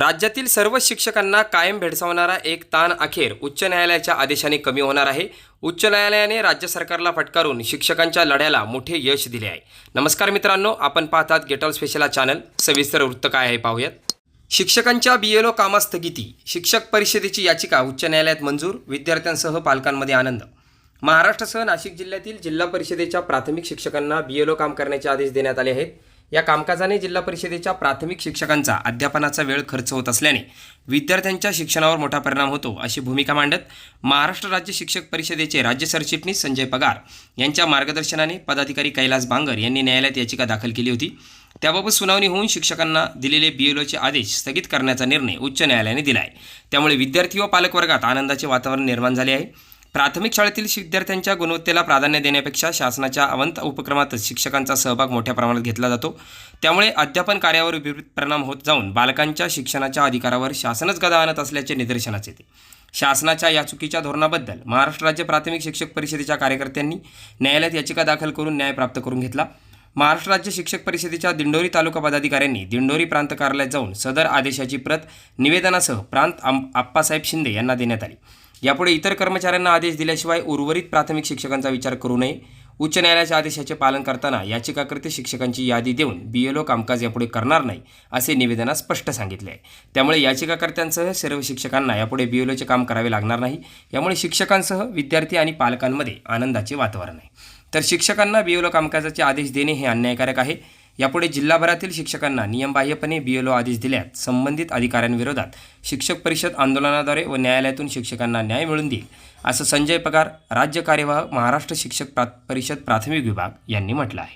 राज्यातील सर्व शिक्षकांना कायम भेडसावणारा एक ताण अखेर उच्च न्यायालयाच्या आदेशाने कमी होणार आहे. उच्च न्यायालयाने राज्य सरकारला फटकारून शिक्षकांच्या लढ्याला मोठे यश दिले आहे. नमस्कार मित्रांनो आपण पाहतात गेटॉल स्पेशल चॅनल सविस्तर वृत्त काय आहे पाहूयात. शिक्षकांच्या बी एल ओ कामास स्थगिती शिक्षक परिषदेची याचिका उच्च न्यायालयात मंजूर विद्यार्थ्यांसह पालकांमध्ये आनंद. महाराष्ट्रासह नाशिक जिल्ह्यातील जिल्हा परिषदेच्या प्राथमिक शिक्षकांना बी एल ओ काम करण्याचे आदेश देण्यात आले आहेत. या कामकाजाने जिल्हा परिषदेच्या प्राथमिक शिक्षकांचा अध्यापनाचा वेळ खर्च होत असल्याने विद्यार्थ्यांच्या शिक्षणावर मोठा परिणाम होतो अशी भूमिका मांडत महाराष्ट्र राज्य शिक्षक परिषदेचे राज्य सरचिटणीस संजय पगार यांच्या मार्गदर्शनाने पदाधिकारी कैलास बांगर यांनी न्यायालयात याचिका दाखल केली होती. त्याबाबत सुनावणी होऊन शिक्षकांना दिलेले बी एल ओचे आदेश स्थगित करण्याचा निर्णय उच्च न्यायालयाने दिला आहे त्यामुळे विद्यार्थी व पालकवर्गात आनंदाचे वातावरण निर्माण झाले आहे. प्राथमिक शाळेतील विद्यार्थ्यांच्या गुणवत्तेला प्राधान्य देण्यापेक्षा शासनाच्या अवंत उपक्रमातच शिक्षकांचा सहभाग मोठ्या प्रमाणात घेतला जातो. त्यामुळे अध्यापन कार्यावर विपरीत परिणाम होत जाऊन बालकांच्या शिक्षणाच्या अधिकारावर शासनच गदा आणत असल्याचे निदर्शनास येते. शासनाच्या या चुकीच्या धोरणाबद्दल महाराष्ट्र राज्य प्राथमिक शिक्षक परिषदेच्या कार्यकर्त्यांनी न्यायालयात याचिका दाखल करून न्याय प्राप्त करून घेतला. महाराष्ट्र राज्य शिक्षक परिषदेच्या दिंडोरी तालुका पदाधिकाऱ्यांनी दिंडोरी प्रांत कार्यालयात जाऊन सदर आदेशाची प्रत निवेदनासह प्रांत आप्पासाहेब शिंदे यांना देण्यात आली. यापुढे इतर कर्मचाऱ्यांना आदेश दिल्याशिवाय उर्वरित प्राथमिक शिक्षकांचा विचार करू नये. उच्च न्यायालयाच्या आदेशाचे पालन करताना याचिकाकर्ते शिक्षकांची यादी देऊन बी एल ओ कामकाज यापुढे करणार नाही असे निवेदनात स्पष्ट सांगितले आहे. त्यामुळे याचिकाकर्त्यांसह सर्व शिक्षकांना यापुढे बी एल ओचे काम करावे लागणार नाही. यामुळे शिक्षकांसह विद्यार्थी आणि पालकांमध्ये आनंदाचे वातावरण आहे. तर शिक्षकांना बी एल ओ कामकाजाचे आदेश देणे हे अन्यायकारक आहे. यापुढे जिल्हाभरातील शिक्षकांना नियमबाह्यपणे बी एल ओ आदेश दिल्यात. संबंधित अधिकाऱ्यांविरोधात शिक्षक परिषद आंदोलनाद्वारे व न्यायालयातून शिक्षकांना न्याय मिळून देईल असं संजय पगार राज्य कार्यवाह महाराष्ट्र शिक्षक प्रा परिषद प्राथमिक विभाग यांनी म्हटलं आहे.